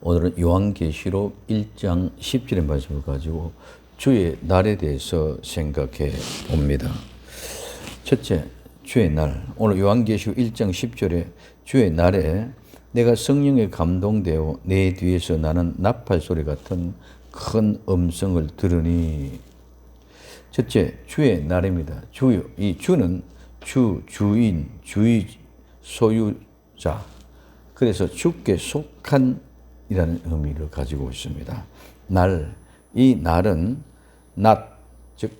오늘은 요한계시록 1장 10절의 말씀을 가지고 주의 날에 대해서 생각해 봅니다. 첫째, 주의 날. 오늘 요한계시록 1장 10절에 주의 날에 내가 성령에 감동되어 내 뒤에서 나는 나팔 소리 같은 큰 음성을 들으니 첫째, 주의 날입니다. 주요. 이 주는 주, 주인, 주의, 소유자. 그래서 주께 속한 이라는 의미를 가지고 있습니다. 날, 이 날은 낮, 즉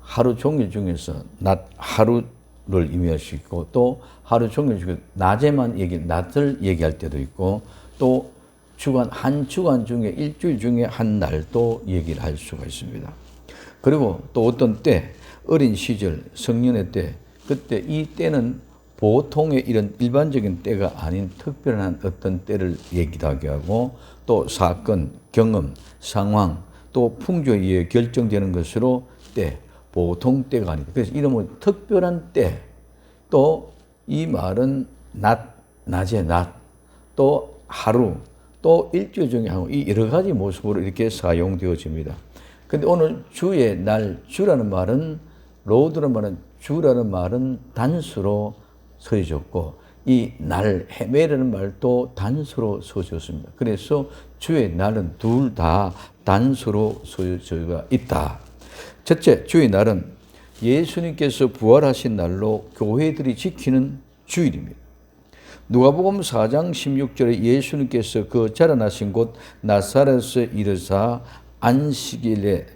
하루 종일 중에서 낮 하루를 의미할 수 있고 또 하루 종일 중에 낮에만 얘기, 낮을 얘기할 때도 있고 또 주간 한 주간 중에 일주일 중에 한 날도 얘기를 할 수가 있습니다. 그리고 또 어떤 때 어린 시절 성년의 때 그때 이 때는 보통의 이런 일반적인 때가 아닌 특별한 어떤 때를 얘기하게 하고 또 사건, 경험, 상황, 또 풍조에 의해 결정되는 것으로 때, 보통 때가 아니다. 그래서 이름은 특별한 때, 또 이 말은 낮, 낮에 낮, 또 하루, 또 일주일 중에 하루, 이 여러 가지 모습으로 이렇게 사용되어집니다. 근데 오늘 주의 날, 주라는 말은, 로드라는 말은, 주라는 말은 단수로 서해졌고, 이 날, 헤매라는 말도 단수로 서졌습니다. 그래서 주의 날은 둘 다 단수로 서여져 있다. 첫째, 주의 날은 예수님께서 부활하신 날로 교회들이 지키는 주일입니다. 누가복음 4장 16절에 예수님께서 그 자라나신 곳 나사렛에 이르사 안식일에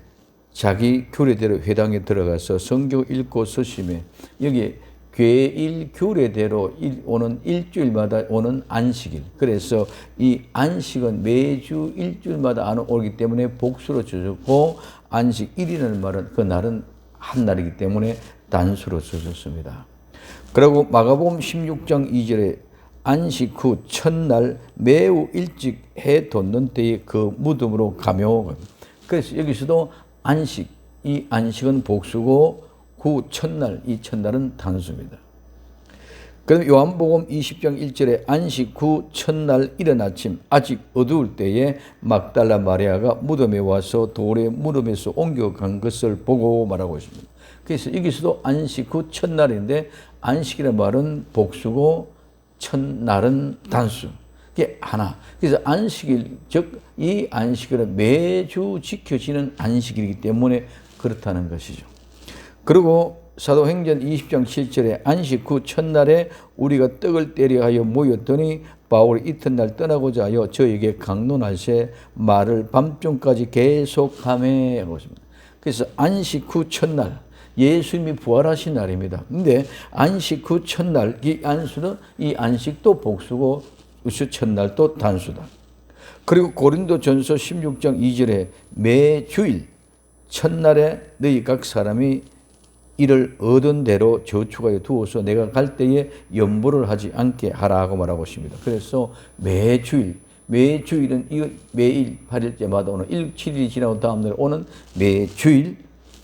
자기 교례대로 회당에 들어가서 성경 읽고 서심에 여기 괴일 규례대로 오는 일주일마다 오는 안식일. 그래서 이 안식은 매주 일주일마다 안 오기 때문에 복수로 주셨고 안식일이라는 말은 그 날은 한 날이기 때문에 단수로 써졌습니다. 그리고 마가복음 16장 2절에 안식 후 첫날 매우 일찍 해 돋는 때에 그 무덤으로 가며 그래서 여기서도 안식 이 안식은 복수고 그 첫날 이 첫날은 단수입니다. 그럼 요한복음 20장 1절에 안식 후 첫날 이른 아침 아직 어두울 때에 막달라 마리아가 무덤에 와서 돌에 무덤에서 옮겨간 것을 보고 말하고 있습니다. 그래서 여기서도 안식 후 첫날인데 안식이라는 말은 복수고 첫날은 단수. 이게 하나. 그래서 안식일, 즉, 이 안식일은 매주 지켜지는 안식일이기 때문에 그렇다는 것이죠. 그리고 사도행전 20장 7절에 안식 후 첫날에 우리가 떡을 때려 하여 모였더니 바울이 이튿날 떠나고자 하여 저에게 강론할새 말을 밤중까지 계속하며 하고 있습니다. 그래서 안식 후 첫날 예수님이 부활하신 날입니다. 근데 안식 후 첫날 이 안수는 이 안식도 복수고 우수 첫날도 단수다. 그리고 고린도 전서 16장 2절에 매 주일 첫날에 너희 각 사람이 이를 얻은 대로 저축하여 두어서 내가 갈 때에 연보를 하지 않게 하라고 말하고 있습니다. 그래서 매주일, 매주일은 이 매일 8일째마다 오는 1, 7일이 지나고 다음날 오는 매주일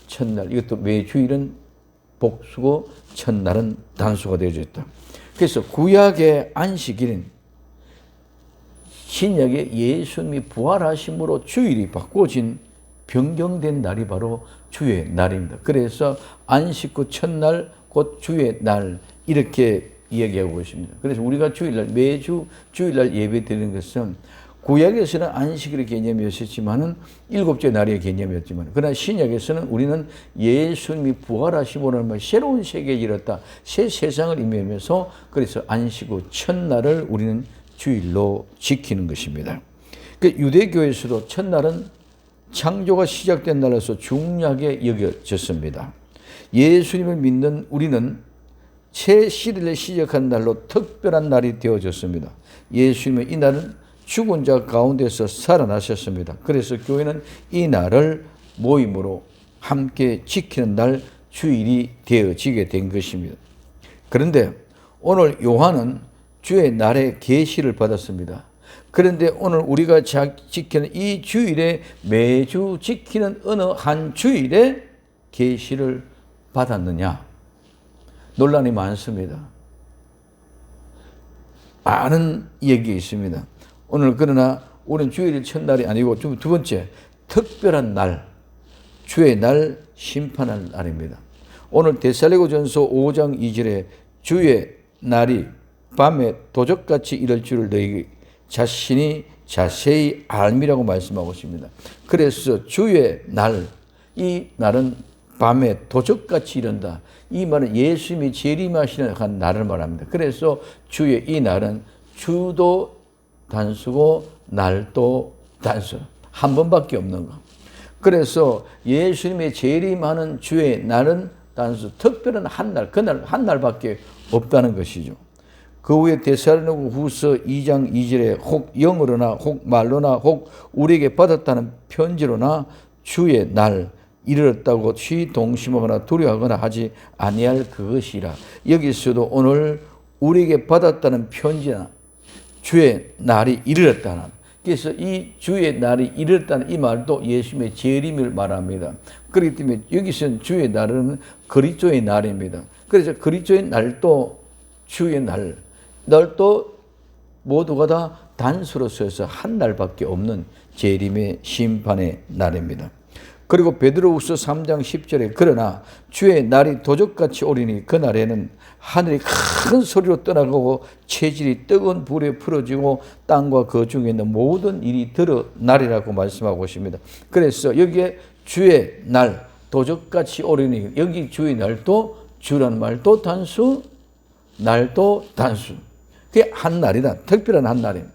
첫날 이것도 매주일은 복수고 첫날은 단수가 되어져 있다. 그래서 구약의 안식일은 신약의 예수님이 부활하심으로 주일이 바꿔진 변경된 날이 바로 주의 날입니다. 그래서 안식 후 첫날 곧 주의 날 이렇게 이야기하고 있습니다. 그래서 우리가 주일날 매주 주일날 예배 드리는 것은 구약에서는 안식일의 개념이었지만은 일곱째 날의 개념이었지만 그러나 신약에서는 우리는 예수님이 부활하시고는 말 새로운 세계에 이뤘다 새 세상을 의미하면서 그래서 안식 후 첫날을 우리는 주일로 지키는 것입니다. 그 유대교에서도 첫날은 창조가 시작된 날에서 중요하게 여겨졌습니다. 예수님을 믿는 우리는 새 시대를 시작한 날로 특별한 날이 되어졌습니다. 예수님의 이 날은 죽은 자 가운데서 살아나셨습니다. 그래서 교회는 이 날을 모임으로 함께 지키는 날 주일이 되어지게 된 것입니다. 그런데 오늘 요한은 주의 날에 계시를 받았습니다. 그런데 오늘 우리가 지키는 이 주일에 매주 지키는 어느 한 주일에 계시를 받았느냐? 논란이 많습니다. 많은 얘기 있습니다. 오늘 그러나 우리는 주일이 첫날이 아니고 두, 두 번째 특별한 날, 주의 날 심판할 날입니다. 오늘 데살리고전서 5장 2절에 주의 날이 밤에 도적같이 이럴 줄을 너희 자신이 자세히 알미라고 말씀하고 있습니다. 그래서 주의 날, 이 날은 밤에 도적같이 이른다. 이 말은 예수님이 재림하시는 한 날을 말합니다. 그래서 주의 이 날은 주도 단수고 날도 단수. 한 번밖에 없는 거. 그래서 예수님의 재림하는 주의 날은 단수. 특별한 한 날, 그날 한 날밖에 없다는 것이죠. 그 후에 데살로니가 후서 2장 2절에 혹 영어로나 혹 말로나 혹 우리에게 받았다는 편지로나 주의 날 이르렀다고 취 동심하거나 두려워하거나 하지 아니할 그것이라. 여기서도 오늘 우리에게 받았다는 편지나 주의 날이 이르렀다는 그래서 이 주의 날이 이르렀다는 이 말도 예수님의 재림을 말합니다. 그렇기 때문에 여기서는 주의 날은 그리스도의 날입니다. 그래서 그리스도의 날도 주의 날, 날도 모두가 다 단수로 서서 한 날밖에 없는 재림의 심판의 날입니다. 그리고 베드로후서 3장 10절에 그러나 주의 날이 도적같이 오리니 그 날에는 하늘이 큰 소리로 떠나가고 체질이 뜨거운 불에 풀어지고 땅과 그 중에 있는 모든 일이 드러나리라고 말씀하고 있습니다. 그래서 여기에 주의 날 도적같이 오리니 여기 주의 날도 주라는 말도 단수 날도 단수 그게 한 날이다. 특별한 한 날입니다.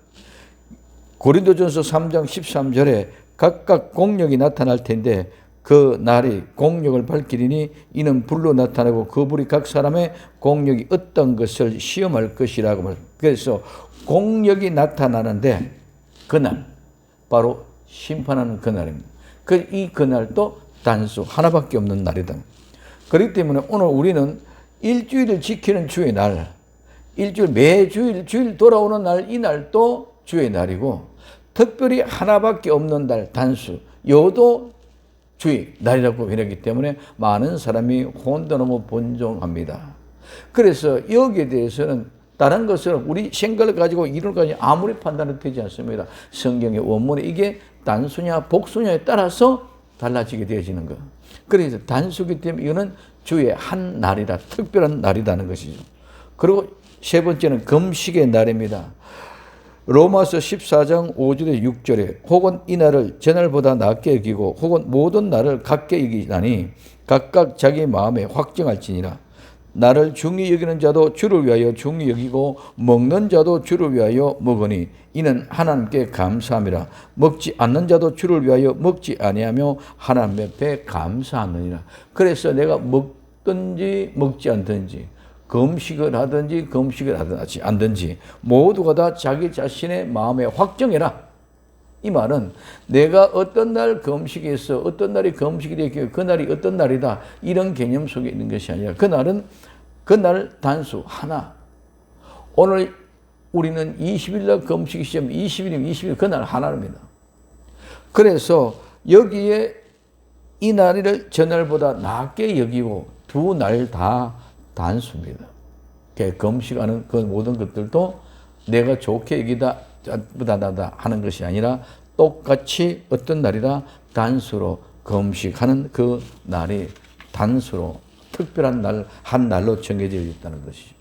고린도전서 3장 13절에 각각 공력이 나타날 텐데 그 날이 공력을 밝히리니 이는 불로 나타나고 그 불이 각 사람의 공력이 어떤 것을 시험할 것이라고 말. 그래서 공력이 나타나는데 그날 바로 심판하는 그날입니다. 그 이 그날도 단수 하나밖에 없는 날이다. 그렇기 때문에 오늘 우리는 일주일을 지키는 주의 날, 일주일 매주일 주일 돌아오는 날 이 날도 주의 날이고 특별히 하나밖에 없는 달 단수 요도 주의 날이라고 해놨기 때문에 많은 사람이 혼돈 너무 본종합니다. 그래서 여기에 대해서는 다른 것을 우리 생각을 가지고 이론을 가지고 아무리 판단은 되지 않습니다. 성경의 원문에 이게 단수냐 복수냐에 따라서 달라지게 되어지는 거. 그래서 단수기 때문에 이거는 주의 한 날이다. 특별한 날이라는 것이죠. 그리고 세 번째는 금식의 날입니다. 로마서 14장 5절에 6절에 혹은 이 날을 전날보다 낮게 여기고 혹은 모든 날을 같게 여기나니 각각 자기 마음에 확정할지니라. 나를 중히 여기는 자도 주를 위하여 중히 여기고 먹는 자도 주를 위하여 먹으니 이는 하나님께 감사함이라. 먹지 않는 자도 주를 위하여 먹지 아니하며 하나님 앞에 감사하느니라. 그래서 내가 먹든지 먹지 않든지 금식을 하든지 금식을 하든지 안든지 모두가 다 자기 자신의 마음에 확정해라. 이 말은 내가 어떤 날 금식에서 어떤 날이 금식이 되기 그 날이 어떤 날이다 이런 개념 속에 있는 것이 아니라 그 날은 그날 단수 하나 오늘 우리는 20일 날 금식 시험 20일이면 20일 그날 하나입니다. 그래서 여기에 이 날을 전날보다 낮게 여기고 두 날 다 단수입니다. 금식하는 그 모든 것들도 내가 좋게 여기다 부다다다 하는 것이 아니라 똑같이 어떤 날이라 단수로 금식하는 그 날이 단수로 특별한 날, 한 날로 정해져 있다는 것이죠.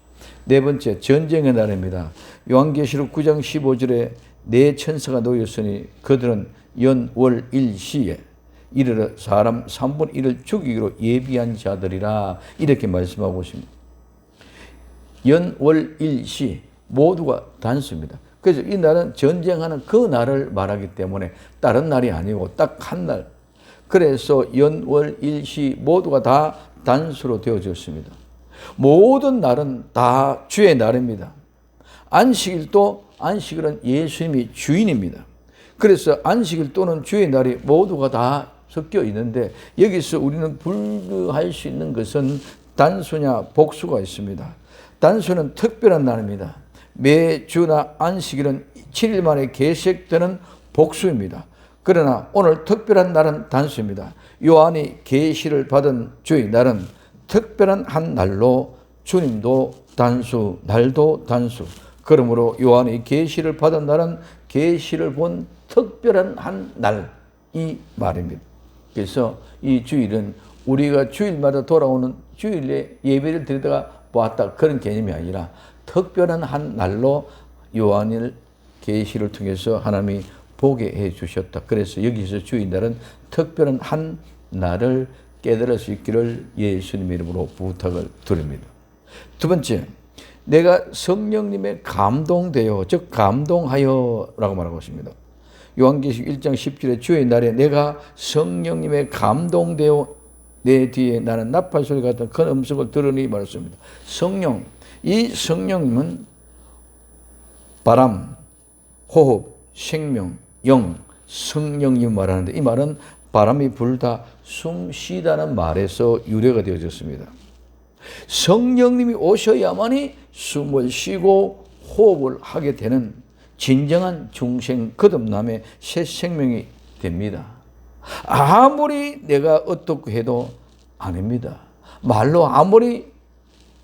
네 번째, 전쟁의 날입니다. 요한계시록 9장 15절에 네 천사가 놓였으니 그들은 연, 월, 일, 시에 이르러 사람 3분 1을 죽이기로 예비한 자들이라 이렇게 말씀하고 있습니다. 연, 월, 일, 시 모두가 단수입니다. 그래서 이 날은 전쟁하는 그 날을 말하기 때문에 다른 날이 아니고 딱 한 날. 그래서 연, 월, 일, 시 모두가 다 단수로 되어졌습니다. 모든 날은 다 주의 날입니다. 안식일도 안식일은 예수님이 주인입니다. 그래서 안식일 또는 주의 날이 모두가 다 섞여 있는데 여기서 우리는 분류할 수 있는 것은 단수냐 복수가 있습니다. 단수는 특별한 날입니다. 매주나 안식일은 7일 만에 계식되는 복수입니다. 그러나 오늘 특별한 날은 단수입니다. 요한이 계시를 받은 주의 날은 특별한 한 날로 주님도 단수, 날도 단수. 그러므로 요한이 계시를 받은 날은 계시를 본 특별한 한 날 이 말입니다. 그래서 이 주일은 우리가 주일마다 돌아오는 주일에 예배를 드리다가 보았다 그런 개념이 아니라 특별한 한 날로 요한을 계시를 통해서 하나님이 보게 해 주셨다. 그래서 여기서 주일날은 특별한 한 날을 깨달을 수 있기를 예수님 이름으로 부탁을 드립니다. 두 번째, 내가 성령님의 감동되어, 즉 감동하여라고 말하고 있습니다. 요한계시록 1장 10절에 주의 날에 내가 성령님의 감동되어 내 뒤에 나는 나팔 소리 같은 큰 음성을 들으니 말했습니다. 성령, 이 성령님은 바람, 호흡, 생명, 영, 성령님 말하는데 이 말은 바람이 불다 숨 쉬다는 말에서 유래가 되어졌습니다. 성령님이 오셔야만이 숨을 쉬고 호흡을 하게 되는 진정한 중생 거듭남의 새 생명이 됩니다. 아무리 내가 어떻게 해도 아닙니다. 말로 아무리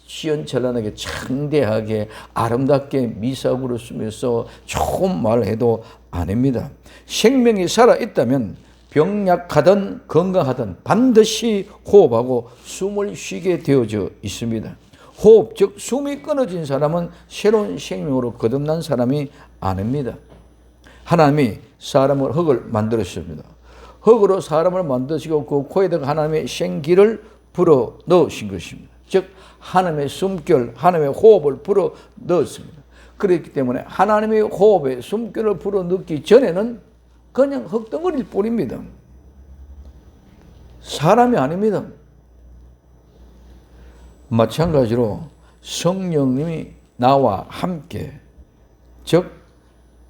시원철란하게 창대하게 아름답게 미사구를 쓰면서 좋은 말을 해도 아닙니다. 생명이 살아있다면 병약하든 건강하든 반드시 호흡하고 숨을 쉬게 되어져 있습니다. 호흡, 즉 숨이 끊어진 사람은 새로운 생명으로 거듭난 사람이 아닙니다. 하나님이 사람을 흙을 만들었습니다. 흙으로 사람을 만드시고 그 코에다가 하나님의 생기를 불어 넣으신 것입니다. 즉 하나님의 숨결, 하나님의 호흡을 불어 넣었습니다. 그렇기 때문에 하나님의 호흡에 숨결을 불어 넣기 전에는 그냥 흙덩어리일 뿐입니다. 사람이 아닙니다. 마찬가지로 성령님이 나와 함께 즉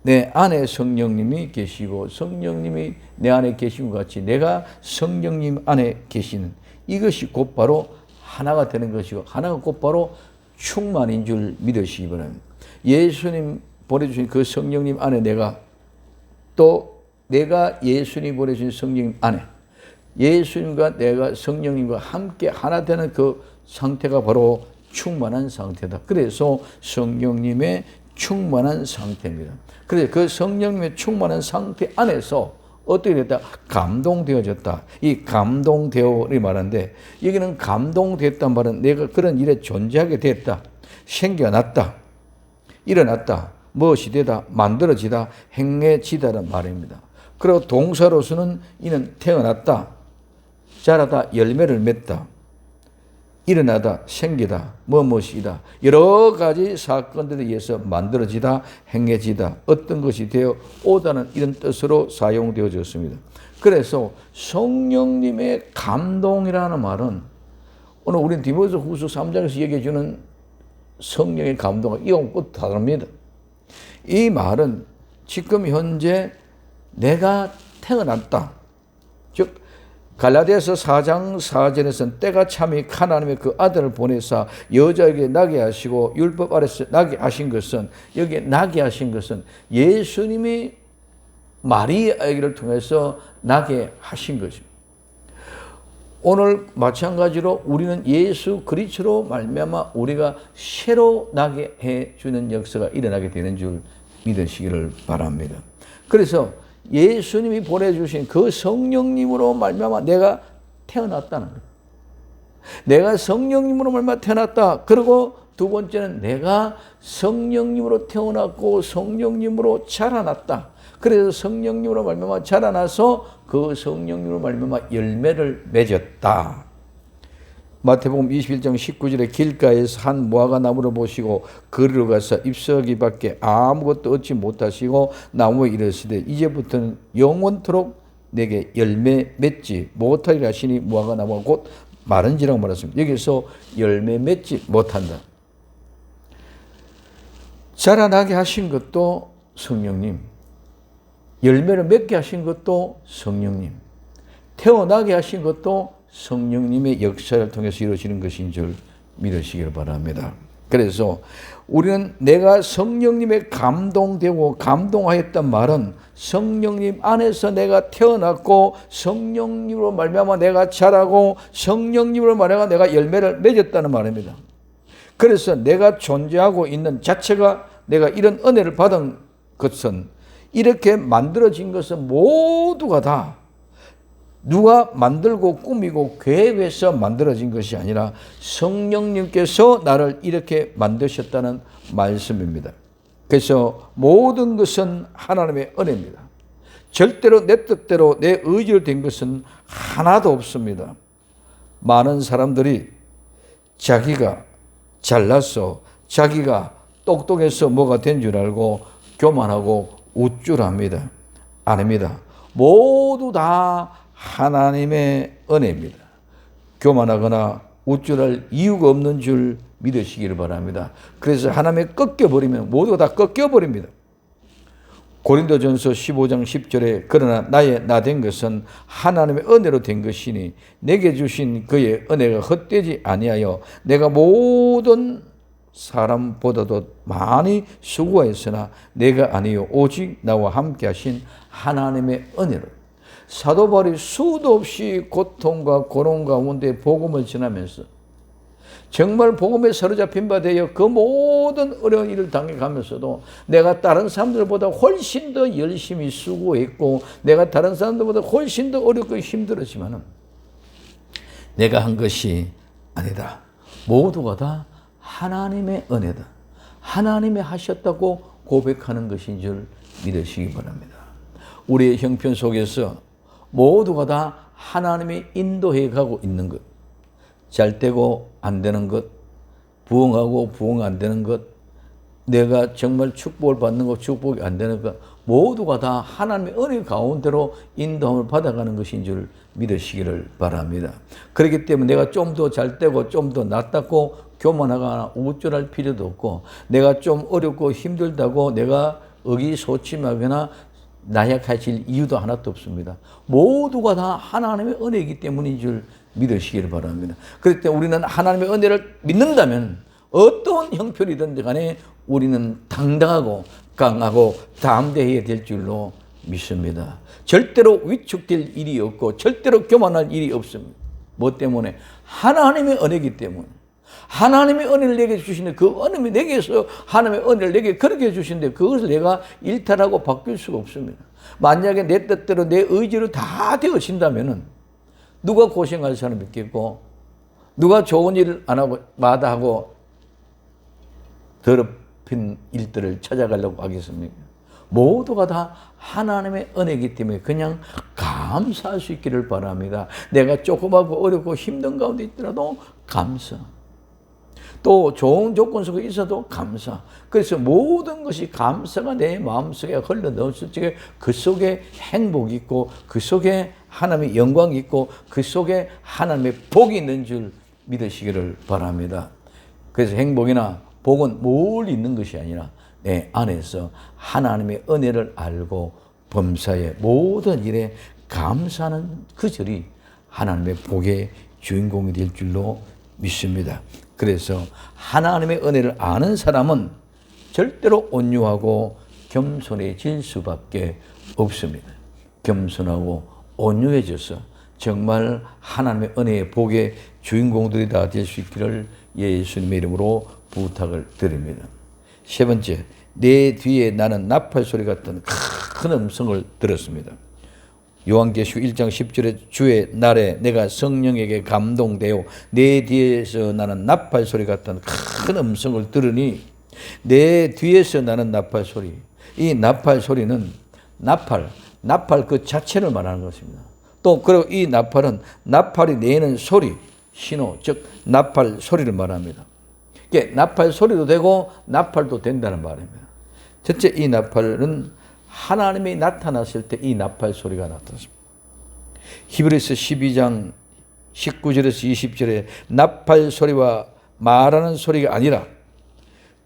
내 안에 성령님이 계시고 성령님이 내 안에 계신 것 같이 내가 성령님 안에 계시는 이것이 곧바로 하나가 되는 것이고 하나가 곧바로 충만인 줄 믿으시기 바랍니다. 예수님 보내주신 그 성령님 안에 내가 또 내가 예수님 보내주신 성령님 안에 예수님과 내가 성령님과 함께 하나 되는 그 상태가 바로 충만한 상태다. 그래서 성령님의 충만한 상태입니다. 그래서 그 성령님의 충만한 상태 안에서 어떻게 됐다? 감동되어졌다. 이 감동되어를 말하는데 여기는 감동됐단 말은 내가 그런 일에 존재하게 됐다. 생겨났다. 일어났다. 무엇이 되다. 만들어지다. 행해지다는 말입니다. 그리고 동사로서는 이는 태어났다. 자라다. 열매를 맺다. 일어나다, 생기다, 뭐뭇이다. 여러 가지 사건들에 의해서 만들어지다, 행해지다, 어떤 것이 되어 오다는 이런 뜻으로 사용되어졌습니다. 그래서 성령님의 감동이라는 말은 오늘 우리 디모스 후서 3장에서 얘기해 주는 성령의 감동은 꼭 다릅니다. 이 말은 지금 현재 내가 태어났다. 즉, 갈라디아서 4장 4절에서는 때가 참이 하나님의 그 아들을 보내사 여자에게 나게 하시고 율법 아래서 나게 하신 것은 여기에 나게 하신 것은 예수님이 마리아에게를 통해서 나게 하신 것입니다. 오늘 마찬가지로 우리는 예수 그리스도로 말미암아 우리가 새로 나게 해 주는 역사가 일어나게 되는 줄 믿으시기를 바랍니다. 그래서 예수님이 보내주신 그 성령님으로 말미암아 내가 태어났다는 거예요. 내가 성령님으로 말미암아 태어났다. 그리고 두 번째는 내가 성령님으로 태어났고 성령님으로 자라났다. 그래서 성령님으로 말미암아 자라나서 그 성령님으로 말미암아 열매를 맺었다. 마태복음 21장 19절에 길가에서 한 무화과 나무를 보시고 그리로 가서 잎사귀 밖에 아무것도 얻지 못하시고 나무에 이르시되 이제부터는 영원토록 내게 열매 맺지 못하리라 하시니 무화과 나무가 곧 마른지라고 말했습니다. 여기서 열매 맺지 못한다. 자라나게 하신 것도 성령님. 열매를 맺게 하신 것도 성령님. 태어나게 하신 것도 성령님의 역사를 통해서 이루어지는 것인 줄 믿으시기를 바랍니다. 그래서 우리는 내가 성령님의 감동되고 감동하였단 말은 성령님 안에서 내가 태어났고 성령님으로 말미암아 내가 자라고 성령님으로 말미암아 내가 열매를 맺었다는 말입니다. 그래서 내가 존재하고 있는 자체가 내가 이런 은혜를 받은 것은 이렇게 만들어진 것은 모두가 다 누가 만들고 꾸미고 계획해서 만들어진 것이 아니라 성령님께서 나를 이렇게 만드셨다는 말씀입니다. 그래서 모든 것은 하나님의 은혜입니다. 절대로 내 뜻대로 내 의지로 된 것은 하나도 없습니다. 많은 사람들이 자기가 잘났어, 자기가 똑똑해서 뭐가 된 줄 알고 교만하고 우쭐합니다. 아닙니다. 모두 다 하나님의 은혜입니다. 교만하거나 우쭐할 이유가 없는 줄 믿으시기를 바랍니다. 그래서 하나님의 꺾여버리면 모두가 다 꺾여버립니다. 고린도전서 15장 10절에 그러나 나의 나 된 것은 하나님의 은혜로 된 것이니 내게 주신 그의 은혜가 헛되지 아니하여 내가 모든 사람보다도 많이 수고했으나 내가 아니요 오직 나와 함께 하신 하나님의 은혜로 사도 바울이 수도 없이 고통과 고통 가운데 복음을 전하면서 정말 복음에 사로잡힌 바 되어 그 모든 어려운 일을 당해가면서도 내가 다른 사람들보다 훨씬 더 열심히 수고했고 내가 다른 사람들보다 훨씬 더 어렵고 힘들었지만은 내가 한 것이 아니다. 모두가 다 하나님의 은혜다. 하나님이 하셨다고 고백하는 것인 줄 믿으시기 바랍니다. 우리의 형편 속에서 모두가 다 하나님이 인도해 가고 있는 것. 잘 되고 안 되는 것, 부흥하고 부흥 안 되는 것, 내가 정말 축복을 받는 것, 축복이 안 되는 것, 모두가 다 하나님의 은혜 가운데로 인도함을 받아가는 것인 줄 믿으시기를 바랍니다. 그렇기 때문에 내가 좀 더 잘 되고 좀 더 낫다고 교만하거나 우쭐할 필요도 없고, 내가 좀 어렵고 힘들다고 내가 의기소침하거나 나약해질 이유도 하나도 없습니다. 모두가 다 하나님의 은혜이기 때문인 줄 믿으시기를 바랍니다. 그럴 때 우리는 하나님의 은혜를 믿는다면 어떤 형편이든 간에 우리는 당당하고 강하고 담대해야 될 줄로 믿습니다. 절대로 위축될 일이 없고 절대로 교만할 일이 없습니다. 뭐 때문에? 하나님의 은혜이기 때문에. 하나님의 은혜를 내게 주시는데 그 은혜이 내게서 하나님의 은혜를 내게 그렇게 주시는데 그것을 내가 일탈하고 바뀔 수가 없습니다. 만약에 내 뜻대로 내 의지로 다 되어진다면은 누가 고생할 사람이 있겠고 누가 좋은 일을 안 하고 마다하고 더럽힌 일들을 찾아가려고 하겠습니까? 모두가 다 하나님의 은혜이기 때문에 그냥 감사할 수 있기를 바랍니다. 내가 조금하고 어렵고 힘든 가운데 있더라도 감사. 또 좋은 조건 속에 있어도 감사. 그래서 모든 것이 감사가 내 마음속에 흘러 넣었을 적에 그 속에 행복이 있고 그 속에 하나님의 영광이 있고 그 속에 하나님의 복이 있는 줄 믿으시기를 바랍니다. 그래서 행복이나 복은 멀리 있는 것이 아니라 내 안에서 하나님의 은혜를 알고 범사의 모든 일에 감사하는 그 절이 하나님의 복의 주인공이 될 줄로 믿습니다. 그래서 하나님의 은혜를 아는 사람은 절대로 온유하고 겸손해질 수밖에 없습니다. 겸손하고 온유해져서 정말 하나님의 은혜의 복의 주인공들이 다 될 수 있기를 예수님의 이름으로 부탁을 드립니다. 세 번째, 내 뒤에 나는 나팔 소리 같은 큰 음성을 들었습니다. 요한계시록 1장 10절에 주의 날에 내가 성령에게 감동되어 내 뒤에서 나는 나팔 소리 같은 큰 음성을 들으니 내 뒤에서 나는 나팔 소리. 이 나팔 소리는 나팔, 나팔 그 자체를 말하는 것입니다. 또 그리고 이 나팔은 나팔이 내는 소리, 신호, 즉 나팔 소리를 말합니다. 이게 나팔 소리도 되고 나팔도 된다는 말입니다. 첫째 이 나팔은 하나님이 나타났을 때 이 나팔 소리가 나타났습니다. 히브리서 12장 19절에서 20절에 나팔 소리와 말하는 소리가 아니라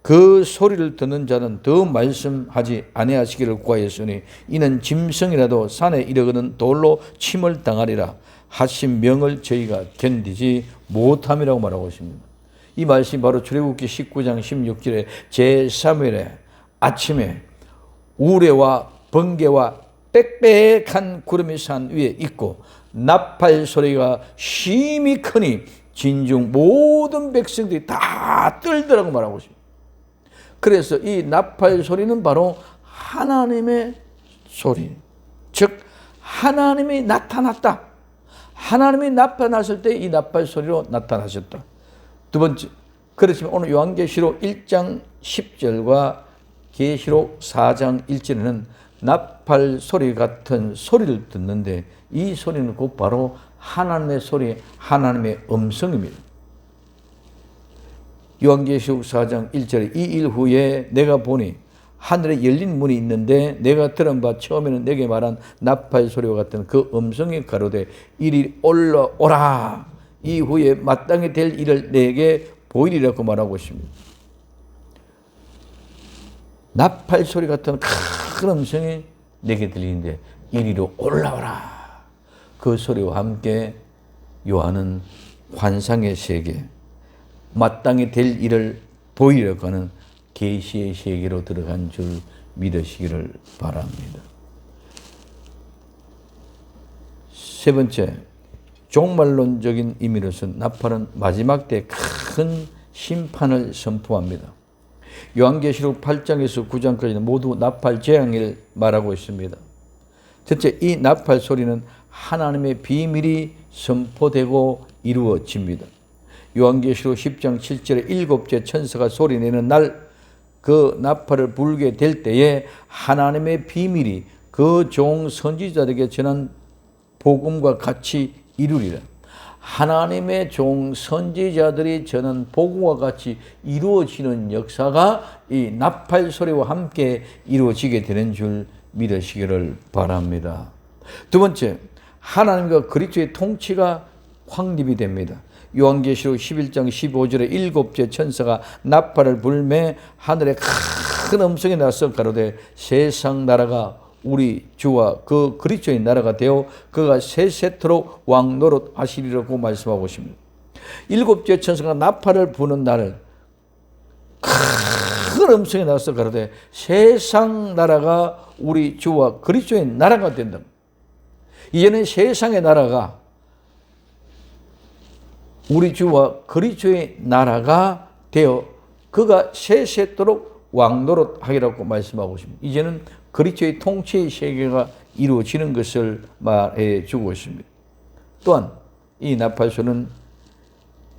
그 소리를 듣는 자는 더 말씀하지 아니하시기를 구하였으니 이는 짐승이라도 산에 이르거든 돌로 침을 당하리라 하신 명을 저희가 견디지 못함이라고 말하고 있습니다. 이 말씀이 바로 출애굽기 19장 16절에 제3일에 아침에 우레와 번개와 빽빽한 구름이 산 위에 있고 나팔 소리가 심히 크니 진중 모든 백성들이 다 떨더라고 말하고 있습니다. 그래서 이 나팔 소리는 바로 하나님의 소리. 즉, 하나님이 나타났다. 하나님이 나타났을 때 이 나팔 소리로 나타나셨다. 두 번째, 그렇지만 오늘 요한계시록 1장 10절과 계시록 4장 1절에는 나팔 소리 같은 소리를 듣는데 이 소리는 곧 바로 하나님의 소리, 하나님의 음성입니다. 요한계시록 4장 1절에 이 일 후에 내가 보니 하늘에 열린 문이 있는데 내가 들은 바 처음에는 내게 말한 나팔 소리와 같은 그 음성이 가로되 이리 올라오라 이후에 마땅히 될 일을 내게 보이리라고 말하고 있습니다. 나팔 소리 같은 큰 음성이 내게 들리는데 이리로 올라오라 그 소리와 함께 요한은 환상의 세계 마땅히 될 일을 보이려고 하는 계시의 세계로 들어간 줄 믿으시기를 바랍니다. 세 번째, 종말론적인 의미로서 나팔은 마지막 때 큰 심판을 선포합니다. 요한계시록 8장에서 9장까지는 모두 나팔 재앙을 말하고 있습니다. 첫째, 이 나팔 소리는 하나님의 비밀이 선포되고 이루어집니다. 요한계시록 10장 7절에 일곱째 천사가 소리내는 날 그 나팔을 불게 될 때에 하나님의 비밀이 그 종 선지자들에게 전한 복음과 같이 이루리라. 하나님의 종 선지자들이 전한 복음과 같이 이루어지는 역사가 이 나팔 소리와 함께 이루어지게 되는 줄 믿으시기를 바랍니다. 두 번째, 하나님과 그리스도의 통치가 확립이 됩니다. 요한계시록 11장 15절에 일곱째 천사가 나팔을 불매 하늘에 큰 음성이 나서 가로되 세상 나라가 우리 주와 그 그리스도의 나라가 되어 그가 세세토록 왕 노릇 하시리라고 말씀하고 있습니다. 일곱째 천사가 나팔을 부는 날을 큰 음성이 나서 가로되 세상 나라가 우리 주와 그리스도의 나라가 된다. 이제는 세상의 나라가 우리 주와 그리스도의 나라가 되어 그가 세세토록 왕노릇 하기라고 말씀하고 있습니다. 이제는 그리스도의 통치의 세계가 이루어지는 것을 말해 주고 있습니다. 또한 이 나팔소는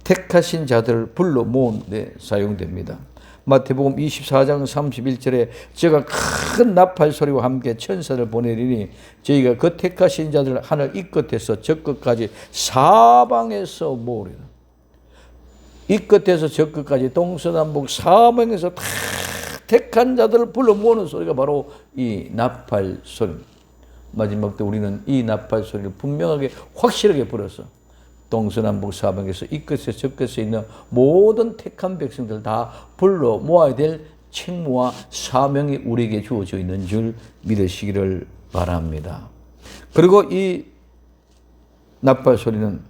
택하신 자들을 불러 모은 데 사용됩니다. 마태복음 24장 31절에 제가 큰 나팔 소리와 함께 천사를 보내리니 저희가 그 택하신 자들을 하늘 이 끝에서 저 끝까지 사방에서 모으리라. 이 끝에서 저 끝까지 동서남북 사방에서 다 택한 자들을 불러 모으는 소리가 바로 이 나팔 소리입니다. 마지막 때 우리는 이 나팔 소리를 분명하게 확실하게 불어서 동서남북 사방에서 이 끝에 저 끝에 있는 모든 택한 백성들 다 불러 모아야 될 책무와 사명이 우리에게 주어져 있는 줄 믿으시기를 바랍니다. 그리고 이 나팔 소리는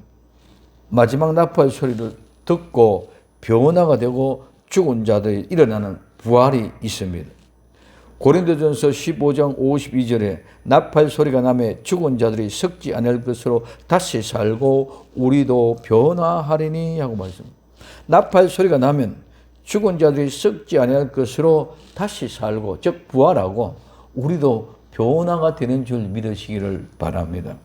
마지막 나팔 소리를 듣고 변화가 되고 죽은 자들이 일어나는 부활이 있습니다. 고린도전서 15장 52절에 나팔 소리가 나매 죽은 자들이 썩지 않을 것으로 다시 살고 우리도 변화하리니 하고 말씀합니다. 나팔 소리가 나면 죽은 자들이 썩지 않을 것으로 다시 살고 즉 부활하고 우리도 변화가 되는 줄 믿으시기를 바랍니다.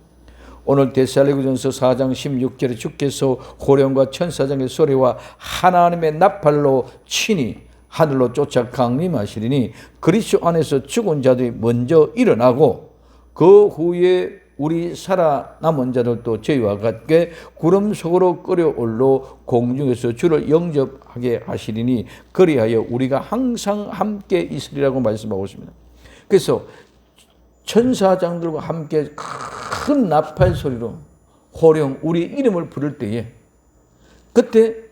오늘 데살리구전서 4장 16절에 주께서 호령과 천사장의 소리와 하나님의 나팔로 친히 하늘로 쫓아 강림하시리니 그리스도 안에서 죽은 자들이 먼저 일어나고 그 후에 우리 살아남은 자들도 저희와 같게 구름 속으로 끌어올려 공중에서 주를 영접하게 하시리니 그리하여 우리가 항상 함께 있으리라고 말씀하고 있습니다. 그래서 천사장들과 함께 큰 나팔 소리로 호령 우리 이름을 부를 때에 그때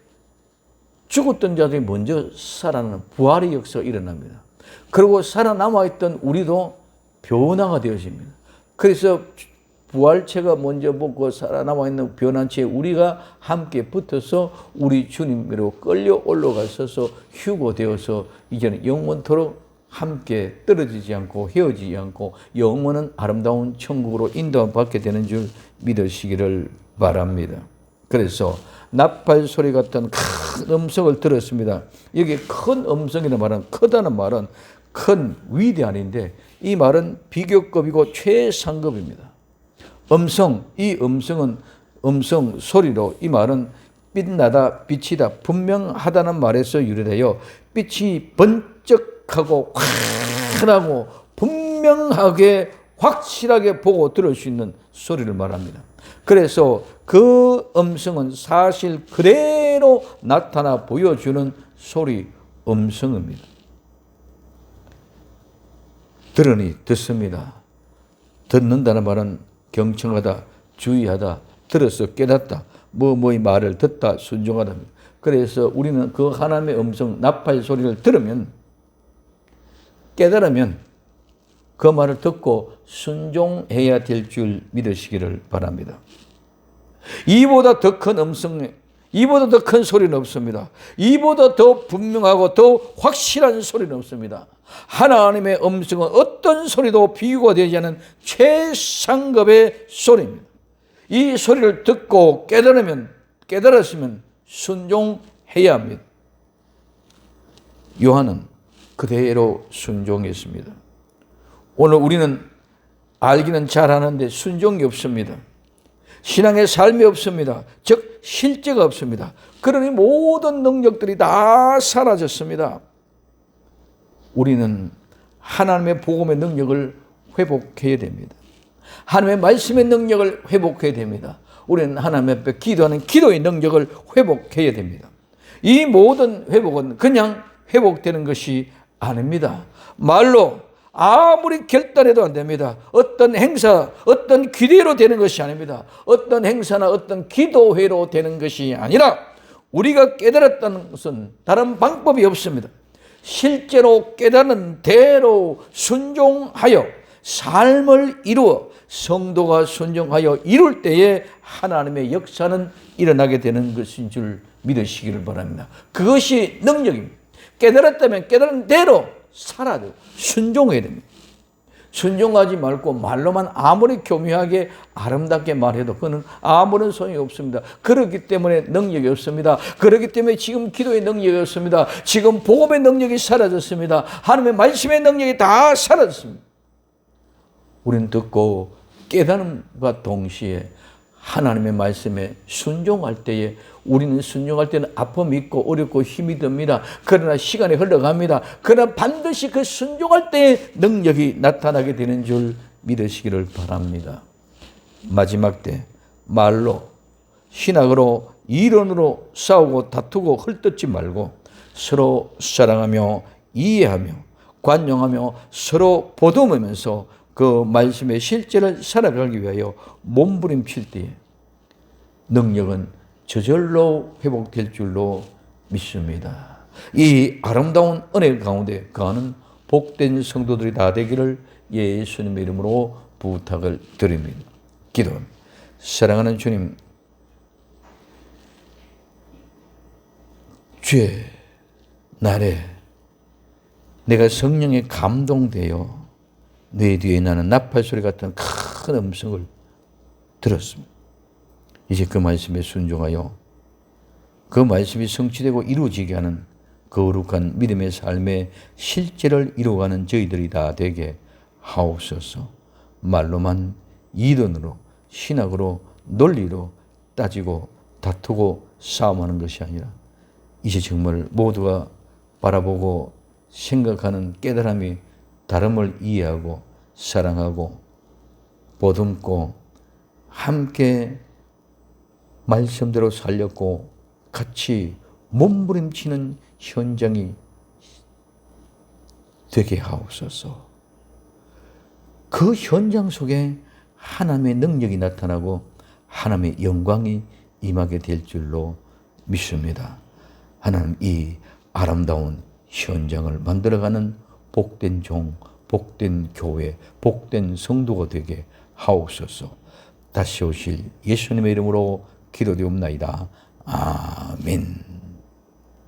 죽었던 자들이 먼저 살아나는 부활의 역사가 일어납니다. 그리고 살아남아 있던 우리도 변화가 되어집니다. 그래서 부활체가 먼저 먹고 살아남아 있는 변한체에 우리가 함께 붙어서 우리 주님으로 끌려 올라가서 휴고되어서 이제는 영원토록 함께 떨어지지 않고 헤어지지 않고 영원한 아름다운 천국으로 인도받게 되는 줄 믿으시기를 바랍니다. 그래서 나팔 소리 같은 큰 음성을 들었습니다. 여기 큰 음성이라는 말은 크다는 말은 큰 위대한인데 이 말은 비교급이고 최상급입니다. 음성, 이 음성은 음성 소리로 이 말은 빛나다, 빛이다, 분명하다는 말에서 유래되어 빛이 번쩍하고 환하고 분명하게 확실하게 보고 들을 수 있는 소리를 말합니다. 그래서 그 음성은 사실 그대로 나타나 보여주는 소리, 음성입니다. 들으니 듣습니다. 듣는다는 말은 경청하다, 주의하다, 들어서 깨닫다, 뭐 뭐의 말을 듣다, 순종하다. 그래서 우리는 그 하나님의 음성, 나팔 소리를 들으면 깨달으면 그 말을 듣고 순종해야 될 줄 믿으시기를 바랍니다. 이보다 더 큰 음성, 이보다 더 큰 소리는 없습니다. 이보다 더 분명하고 더 확실한 소리는 없습니다. 하나님의 음성은 어떤 소리도 비교가 되지 않은 최상급의 소리입니다. 이 소리를 듣고 깨달으면 깨달았으면 순종해야 합니다. 요한은 그대로 순종했습니다. 오늘 우리는 알기는 잘하는데 순종이 없습니다. 신앙의 삶이 없습니다. 즉 실제가 없습니다. 그러니 모든 능력들이 다 사라졌습니다. 우리는 하나님의 복음의 능력을 회복해야 됩니다. 하나님의 말씀의 능력을 회복해야 됩니다. 우리는 하나님 앞에 기도하는 기도의 능력을 회복해야 됩니다. 이 모든 회복은 그냥 회복되는 것이 아닙니다. 말로 아무리 결단해도 안 됩니다. 어떤 행사, 어떤 기대로 되는 것이 아닙니다. 어떤 행사나 어떤 기도회로 되는 것이 아니라 우리가 깨달았다는 것은 다른 방법이 없습니다. 실제로 깨닫는 대로 순종하여 삶을 이루어 성도가 순종하여 이룰 때에 하나님의 역사는 일어나게 되는 것인 줄 믿으시기를 바랍니다. 그것이 능력입니다. 깨달았다면 깨달은 대로 살아야. 순종해야 됩니다. 순종하지 말고 말로만 아무리 교묘하게 아름답게 말해도 그는 아무런 소용이 없습니다. 그렇기 때문에 능력이 없습니다. 그렇기 때문에 지금 기도의 능력이 없습니다. 지금 복음의 능력이 사라졌습니다. 하나님의 말씀의 능력이 다 사라졌습니다. 우리는 듣고 깨달음과 동시에 하나님의 말씀에 순종할 때에 우리는 순종할 때는 아픔이 있고 어렵고 힘이 듭니다. 그러나 시간이 흘러갑니다. 그러나 반드시 그 순종할 때에 능력이 나타나게 되는 줄 믿으시기를 바랍니다. 마지막 때 말로 신학으로 이론으로 싸우고 다투고 헐뜯지 말고 서로 사랑하며 이해하며 관용하며 서로 보듬으면서 그 말씀의 실제를 살아가기 위하여 몸부림칠 때에 능력은 저절로 회복될 줄로 믿습니다. 이 아름다운 은혜 가운데 거하는 복된 성도들이 다 되기를 예수님의 이름으로 부탁을 드립니다. 기도 사랑하는 주님, 주의 날에 내가 성령에 감동되어 내 뒤에 나는 나팔 소리 같은 큰 음성을 들었습니다. 이제 그 말씀에 순종하여 그 말씀이 성취되고 이루어지게 하는 거룩한 믿음의 삶의 실제를 이루어가는 저희들이 다 되게 하옵소서. 말로만 이론으로 신학으로 논리로 따지고 다투고 싸움하는 것이 아니라 이제 정말 모두가 바라보고 생각하는 깨달음이 다름을 이해하고 사랑하고 보듬고 함께 말씀대로 살렸고 같이 몸부림치는 현장이 되게 하옵소서. 그 현장 속에 하나님의 능력이 나타나고 하나님의 영광이 임하게 될 줄로 믿습니다. 하나님 이 아름다운 현장을 만들어가는 복된 종, 복된 교회, 복된 성도가 되게 하옵소서. 다시 오실 예수님의 이름으로 기도되옵나이다. 아멘.